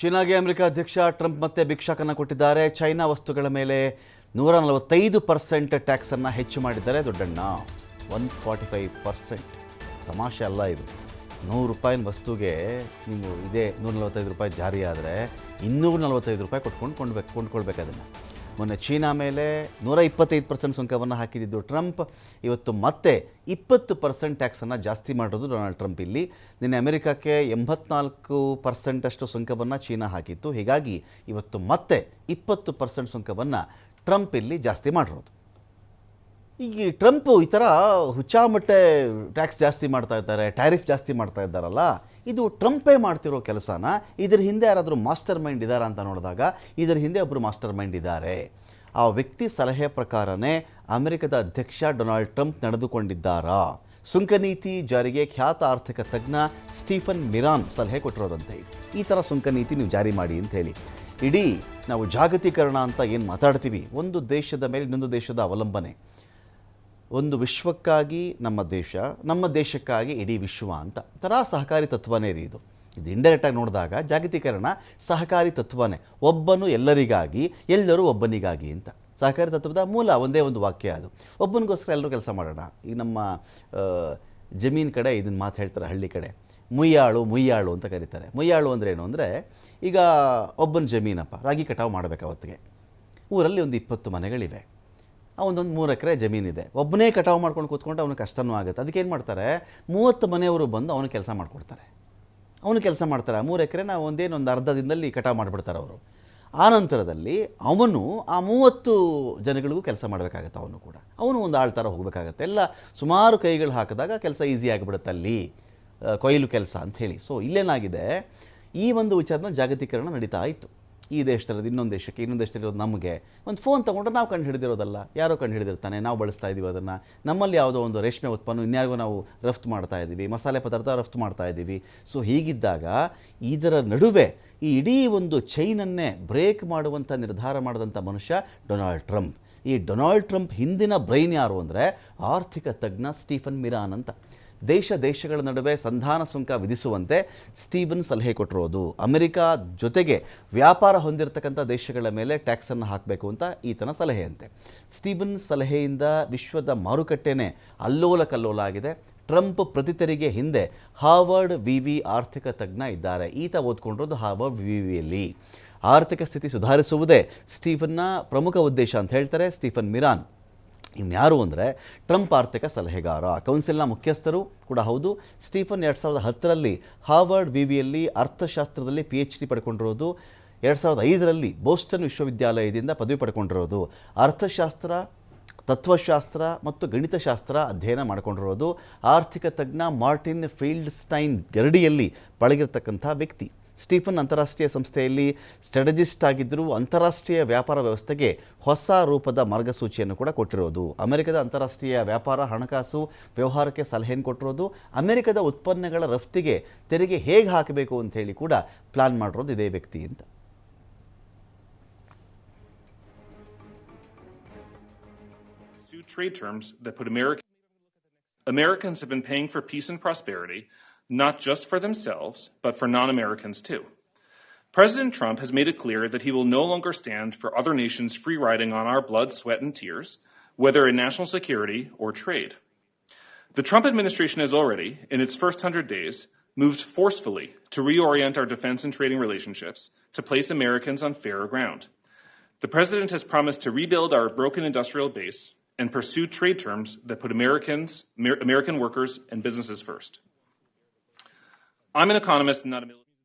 ಚೀನಾಗೆ ಅಮೆರಿಕ ಅಧ್ಯಕ್ಷ ಟ್ರಂಪ್ ಮತ್ತೆ ಭಿಕ್ಷಕನ ಕೊಟ್ಟಿದ್ದಾರೆ. ಚೈನಾ ವಸ್ತುಗಳ ಮೇಲೆ ನೂರ ನಲವತ್ತೈದು ಪರ್ಸೆಂಟ್ ಟ್ಯಾಕ್ಸನ್ನು ಹೆಚ್ಚು ಮಾಡಿದ್ದಾರೆ. ದೊಡ್ಡಣ್ಣ ಒನ್ ಫಾರ್ಟಿ ಫೈವ್ ಪರ್ಸೆಂಟ್. ತಮಾಷೆ ಅಲ್ಲ ಇದು. ನೂರು ರೂಪಾಯಿನ ವಸ್ತುಗೆ ನೀವು ಇದೇ ನೂರ ನಲವತ್ತೈದು ರೂಪಾಯಿ ಜಾರಿ ಆದರೆ ಇನ್ನೂರ ನಲವತ್ತೈದು ರೂಪಾಯಿ ಕೊಟ್ಕೊಂಡು ಕೊಂಡ್ಬೇಕು, ಕೊಂಡ್ಕೊಳ್ಬೇಕು ಅದನ್ನು. ಮೊನ್ನೆ ಚೀನಾ ಮೇಲೆ ನೂರ ಇಪ್ಪತ್ತೈದು ಪರ್ಸೆಂಟ್ ಸುಂಕವನ್ನು ಹಾಕಿದ್ದು ಟ್ರಂಪ್. ಇವತ್ತು ಮತ್ತೆ ಇಪ್ಪತ್ತು ಪರ್ಸೆಂಟ್ ಟ್ಯಾಕ್ಸನ್ನು ಜಾಸ್ತಿ ಮಾಡೋದು ಡೊನಾಲ್ಡ್ ಟ್ರಂಪ್ ಇಲ್ಲಿ. ನಿನ್ನೆ ಅಮೆರಿಕಕ್ಕೆ ಎಂಬತ್ನಾಲ್ಕು ಪರ್ಸೆಂಟಷ್ಟು ಸುಂಕವನ್ನು ಚೀನಾ ಹಾಕಿತ್ತು. ಹೀಗಾಗಿ ಇವತ್ತು ಮತ್ತೆ ಇಪ್ಪತ್ತು ಪರ್ಸೆಂಟ್ ಸುಂಕವನ್ನು ಟ್ರಂಪ್ ಇಲ್ಲಿ ಜಾಸ್ತಿ ಮಾಡಿರೋದು. ಈಗ ಟ್ರಂಪು ಈ ಥರ ಹುಚ್ಚಾಮಟ್ಟೆ ಟ್ಯಾಕ್ಸ್ ಜಾಸ್ತಿ ಮಾಡ್ತಾ ಇದ್ದಾರೆ, ಟ್ಯಾರಿಫ್ ಜಾಸ್ತಿ ಮಾಡ್ತಾ ಇದ್ದಾರಲ್ಲ, ಇದು ಟ್ರಂಪೇ ಮಾಡ್ತಿರೋ ಕೆಲಸನ, ಇದರ ಹಿಂದೆ ಯಾರಾದರೂ ಮಾಸ್ಟರ್ ಮೈಂಡ್ ಇದ್ದಾರಾ ಅಂತ ನೋಡಿದಾಗ, ಇದರ ಹಿಂದೆ ಒಬ್ಬರು ಮಾಸ್ಟರ್ ಮೈಂಡ್ ಇದ್ದಾರೆ. ಆ ವ್ಯಕ್ತಿ ಸಲಹೆ ಪ್ರಕಾರನೇ ಅಮೆರಿಕದ ಅಧ್ಯಕ್ಷ ಡೊನಾಲ್ಡ್ ಟ್ರಂಪ್ ನಡೆದುಕೊಂಡಿದ್ದಾರಾ? ಸುಂಕ ನೀತಿ ಜಾರಿಗೆ ಖ್ಯಾತ ಆರ್ಥಿಕ ತಜ್ಞ ಸ್ಟೀಫನ್ ಮಿರಾನ್ ಸಲಹೆ ಕೊಟ್ಟಿರೋದಂತೆ. ಈ ಥರ ಸುಂಕ ನೀತಿ ನೀವು ಜಾರಿ ಮಾಡಿ ಅಂತ ಹೇಳಿ. ಇಡೀ ನಾವು ಜಾಗತೀಕರಣ ಅಂತ ಏನು ಮಾತಾಡ್ತೀವಿ? ಒಂದು ದೇಶದ ಮೇಲೆ ಇನ್ನೊಂದು ದೇಶದ ಅವಲಂಬನೆ. ಒಂದು ವಿಶ್ವಕ್ಕಾಗಿ ನಮ್ಮ ದೇಶ, ನಮ್ಮ ದೇಶಕ್ಕಾಗಿ ಇಡೀ ವಿಶ್ವ ಅಂತ. ಥರ ಸಹಕಾರಿ ತತ್ವನೇ ರೀ ಇದು. ಇದು ಇಂಡೈರೆಕ್ಟಾಗಿ ನೋಡಿದಾಗ ಜಾಗತೀಕರಣ ಸಹಕಾರಿ ತತ್ವನೇ. ಒಬ್ಬನು ಎಲ್ಲರಿಗಾಗಿ, ಎಲ್ಲರೂ ಒಬ್ಬನಿಗಾಗಿ ಅಂತ. ಸಹಕಾರಿ ತತ್ವದ ಮೂಲ ಒಂದೇ ಒಂದು ವಾಕ್ಯ ಅದು. ಒಬ್ಬನಿಗೋಸ್ಕರ ಎಲ್ಲರೂ ಕೆಲಸ ಮಾಡೋಣ. ಈಗ ನಮ್ಮ ಜಮೀನು ಕಡೆ ಇದನ್ನು ಮಾತು ಹೇಳ್ತಾರೆ ಹಳ್ಳಿ ಕಡೆ. ಮುಯ್ಯಾಳು ಮುಯ್ಯಾಳು ಅಂತ ಕರೀತಾರೆ. ಮುಯ್ಯಾಳು ಅಂದ್ರೆ ಏನು ಅಂದರೆ, ಈಗ ಒಬ್ಬನ ಜಮೀನಪ್ಪ, ರಾಗಿ ಕಟಾವು ಮಾಡಬೇಕು ಅವತ್ತಿಗೆ. ಊರಲ್ಲಿ ಒಂದು ಇಪ್ಪತ್ತು ಮನೆಗಳಿವೆ. ಅವನೊಂದು ಮೂರು ಎಕರೆ ಜಮೀನಿದೆ ಒಬ್ಬನೇ ಕಟಾವು ಮಾಡ್ಕೊಂಡು ಕೂತ್ಕೊಂಡು ಅವನಿಗೆ ಕಷ್ಟನೂ ಆಗುತ್ತೆ. ಅದಕ್ಕೆ ಏನು ಮಾಡ್ತಾರೆ? ಮೂವತ್ತು ಮನೆಯವರು ಬಂದು ಅವನು ಕೆಲಸ ಮಾಡಿಕೊಡ್ತಾರೆ. ಅವನು ಕೆಲಸ ಮಾಡ್ತಾರೆ. ಮೂರು ಎಕರೆನ ಒಂದೇನು ಒಂದು ಅರ್ಧ ದಿನದಲ್ಲಿ ಕಟಾವು ಮಾಡಿಬಿಡ್ತಾರೆ ಅವರು. ಆ ನಂತರದಲ್ಲಿ ಅವನು ಆ ಮೂವತ್ತು ಜನಗಳಿಗೂ ಕೆಲಸ ಮಾಡಬೇಕಾಗತ್ತೆ ಅವನು ಕೂಡ. ಅವನು ಒಂದು ಆಳ್ತಾರ ಹೋಗಬೇಕಾಗತ್ತೆ. ಎಲ್ಲ ಸುಮಾರು ಕೈಗಳು ಹಾಕಿದಾಗ ಕೆಲಸ ಈಸಿ ಆಗಿಬಿಡುತ್ತೆ ಅಲ್ಲಿ ಆ, ಕೊಯ್ಲು ಕೆಲಸ ಅಂತ ಹೇಳಿ. ಸೊ ಇಲ್ಲೇನಾಗಿದೆ? ಈ ಒಂದು ವಿಚಾರನ ಜಾಗತೀಕರಣ ನಡೀತಾ ಇತ್ತು. ಈ ದೇಶದಲ್ಲಿ, ಇನ್ನೊಂದು ದೇಶಕ್ಕೆ, ಇನ್ನೊಂದು ದೇಶದಲ್ಲಿರೋದು ನಮಗೆ. ಒಂದು ಫೋನ್ ತೊಗೊಂಡ್ರೆ ನಾವು ಕಂಡು ಹಿಡಿದಿರೋದಲ್ಲ. ಯಾರೋ ಕಂಡು ಹಿಡಿದಿರ್ತಾನೆ, ನಾವು ಬಳಸ್ತಾ ಇದ್ದೀವಿ ಅದನ್ನು. ನಮ್ಮಲ್ಲಿ ಯಾವುದೋ ಒಂದು ರೇಷ್ಮೆ ಉತ್ಪನ್ನ ಇನ್ಯಾರಿಗೂ ನಾವು ರಫ್ತು ಮಾಡ್ತಾ ಇದ್ದೀವಿ ಮಸಾಲೆ ಪದಾರ್ಥ ರಫ್ತು ಮಾಡ್ತಾ ಇದ್ದೀವಿ ಸೊ ಹೀಗಿದ್ದಾಗ ಇದರ ನಡುವೆ ಈ ಇಡೀ ಒಂದು ಚೈನನ್ನೇ ಬ್ರೇಕ್ ಮಾಡುವಂಥ ನಿರ್ಧಾರ ಮಾಡಿದಂಥ ಮನುಷ್ಯ ಡೊನಾಲ್ಡ್ ಟ್ರಂಪ್ ಈ ಡೊನಾಲ್ಡ್ ಟ್ರಂಪ್ ಹಿಂದಿನ ಬ್ರೈನ್ ಯಾರು ಅಂದರೆ ಆರ್ಥಿಕ ತಜ್ಞ ಸ್ಟೀಫನ್ ಮಿರಾನ್ ಅಂತ. ದೇಶ ದೇಶಗಳ ನಡುವೆ ಸಂಧಾನ ಸುಂಕ ವಿಧಿಸುವಂತೆ ಸ್ಟೀವನ್ ಸಲಹೆ ಕೊಟ್ಟಿರೋದು. ಅಮೆರಿಕ ಜೊತೆಗೆ ವ್ಯಾಪಾರ ಹೊಂದಿರತಕ್ಕಂಥ ದೇಶಗಳ ಮೇಲೆ ಟ್ಯಾಕ್ಸನ್ನು ಹಾಕಬೇಕು ಅಂತ ಈತನ ಸಲಹೆಯಂತೆ. ಸ್ಟೀವನ್ ಸಲಹೆಯಿಂದ ವಿಶ್ವದ ಮಾರುಕಟ್ಟೆನೇ ಅಲ್ಲೋಲ ಕಲ್ಲೋಲ ಆಗಿದೆ ಟ್ರಂಪ್ ಪ್ರತಿ ತೆರಿಗೆ ಹಿಂದೆ ಹಾರ್ವರ್ಡ್ ವಿ ವಿ ಆರ್ಥಿಕ ತಜ್ಞ ಇದ್ದಾರೆ. ಈತ ಓದ್ಕೊಂಡಿರೋದು ಹಾರ್ವರ್ಡ್ ವಿ ವಿಯಲ್ಲಿ ಆರ್ಥಿಕ ಸ್ಥಿತಿ ಸುಧಾರಿಸುವುದೇ ಸ್ಟೀಫನ್ನ ಪ್ರಮುಖ ಉದ್ದೇಶ ಅಂತ ಹೇಳ್ತಾರೆ ಸ್ಟೀಫನ್ ಮಿರಾನ್. ಇನ್ಯಾರು ಅಂದರೆ ಟ್ರಂಪ್ ಆರ್ಥಿಕ ಸಲಹೆಗಾರ. ಕೌನ್ಸಿಲ್ನ ಮುಖ್ಯಸ್ಥರು ಕೂಡ ಹೌದು. ಸ್ಟೀಫನ್ ಎರಡು ಸಾವಿರದ ಹತ್ತರಲ್ಲಿ ಹಾರ್ವರ್ಡ್ ವಿ ವಿಯಲ್ಲಿ ಅರ್ಥಶಾಸ್ತ್ರದಲ್ಲಿ ಪಿ ಎಚ್ ಡಿ ಪಡ್ಕೊಂಡಿರೋದು. ಎರಡು ಸಾವಿರದ ಐದರಲ್ಲಿ ಬೋಸ್ಟನ್ ವಿಶ್ವವಿದ್ಯಾಲಯದಿಂದ ಪದವಿ ಪಡ್ಕೊಂಡಿರೋದು. ಅರ್ಥಶಾಸ್ತ್ರ, ತತ್ವಶಾಸ್ತ್ರ ಮತ್ತು ಗಣಿತಶಾಸ್ತ್ರ ಅಧ್ಯಯನ ಮಾಡಿಕೊಂಡಿರೋದು. ಆರ್ಥಿಕ ತಜ್ಞ ಮಾರ್ಟಿನ್ ಫೀಲ್ಡ್ ಸ್ಟೈನ್ ಗರಡಿಯಲ್ಲಿ ಪಳಗಿರ್ತಕ್ಕಂಥ ವ್ಯಕ್ತಿ. ಸ್ಟೀಫನ್ ಅಂತಾರಾಷ್ಟ್ರೀಯ ಸಂಸ್ಥೆಯಲ್ಲಿ ಸ್ಟ್ರಾಟಜಿಸ್ಟ್ ಆಗಿದ್ದರೂ ಅಂತಾರಾಷ್ಟ್ರೀಯ ವ್ಯಾಪಾರ ವ್ಯವಸ್ಥೆಗೆ ಹೊಸ ರೂಪದ ಮಾರ್ಗಸೂಚಿಯನ್ನು ಕೂಡ ಕೊಟ್ಟಿರೋದು ಅಮೆರಿಕದ ಅಂತಾರಾಷ್ಟ್ರೀಯ ವ್ಯಾಪಾರ ಹಣಕಾಸು ವ್ಯವಹಾರಕ್ಕೆ ಸಲಹೆಯನ್ನು ಕೊಟ್ಟಿರೋದು ಅಮೆರಿಕದ ಉತ್ಪನ್ನಗಳ ರಫ್ತಿಗೆ ತೆರಿಗೆ ಹೇಗೆ ಹಾಕಬೇಕು ಅಂತ ಹೇಳಿ ಕೂಡ ಪ್ಲಾನ್ ಮಾಡಿರೋದು ಇದೇ ವ್ಯಕ್ತಿ ಅಂತ trade terms that put America. Americans have been paying for peace and prosperity, not just for themselves, but for non Americans too. President Trump has made it clear that he will no longer stand for other nations free riding on our blood, sweat, and tears, whether in national security or trade. The Trump administration has already, in its first 100 days, moved forcefully to reorient our defense and trading relationships to place Americans on fairer ground. The president has promised to rebuild our broken industrial base and pursue trade terms that put Americans, Amer- American workers, and businesses first. I'm an economist not a.